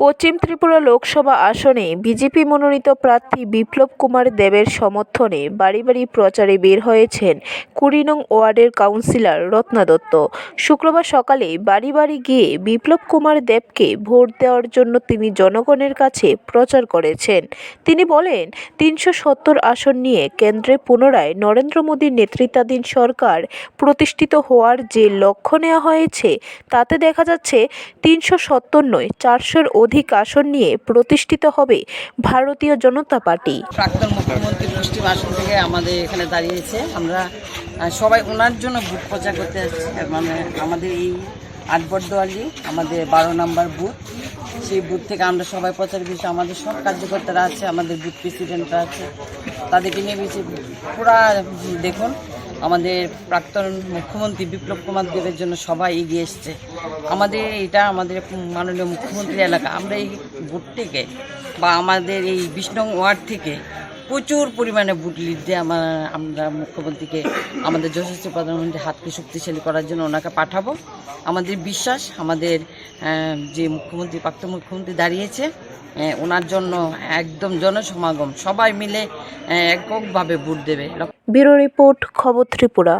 পশ্চিম ত্রিপুরা লোকসভা আসনে বিজেপি মনোনীত প্রার্থী বিপ্লব কুমার দেবের সমর্থনে বাড়ি বাড়ি প্রচারে বের হয়েছেন কুড়ি নং ওয়ার্ডের কাউন্সিলর রত্না দত্ত। শুক্রবার সকালে বাড়ি বাড়ি গিয়ে বিপ্লব কুমার দেবকে ভোট দেওয়ার জন্য তিনি জনগণের কাছে প্রচার করেছেন। তিনি বলেন, তিনশো সত্তর আসন নিয়ে কেন্দ্রে পুনরায় নরেন্দ্র মোদীর নেতৃত্বাধীন সরকার প্রতিষ্ঠিত হওয়ার যে লক্ষ্য নেওয়া হয়েছে, তাতে দেখা যাচ্ছে তিনশো সত্তর নয়, চারশোর অধিক আসন নিয়ে প্রতিষ্ঠিত হবে ভারতীয় জনতা পার্টি। প্রাক্তন মুখ্যমন্ত্রী পশ্চিম আসন থেকে আমাদের এখানে দাঁড়িয়েছে। আমরা সবাই ওনার জন্য ভোট প্রচার করতে মানে আমাদের এই আটবর্দোয়ালি আমাদের বারো নম্বর বুথ। সেই বুথ থেকে আমরা সবাই প্রচার করছি। আমাদের সব কার্যকর্তারা আছে, আমাদের বুথ প্রেসিডেন্টরা আছে। তাদেরকে নিয়ে বেশি পুরা দেখুন আমাদের প্রাক্তন মুখ্যমন্ত্রী বিপ্লব কুমার দেবের জন্য সবাই এগিয়ে এসছে। আমাদের এটা আমাদের মাননীয় মুখ্যমন্ত্রী এলাকা। আমরা এই ভোট থেকে বা আমাদের এই বিষ্ণু ওয়ার্ড থেকে প্রচুর পরিমাণে ভোট লিড দিয়ে আমার, আমরা মুখ্যমন্ত্রীকে, আমাদের যশস্বী প্রধানমন্ত্রী হাতকে শক্তিশালী করার জন্য ওনাকে পাঠাবো। আমাদের বিশ্বাস, আমাদের যে মুখ্যমন্ত্রী প্রাক্তন মুখ্যমন্ত্রী দাঁড়িয়েছে ওনার জন্য একদম জনসমাগম। সবাই মিলে এককভাবে ভোট দেবে। ব্যুরো রিপোর্ট, খবর ত্রিপুরা।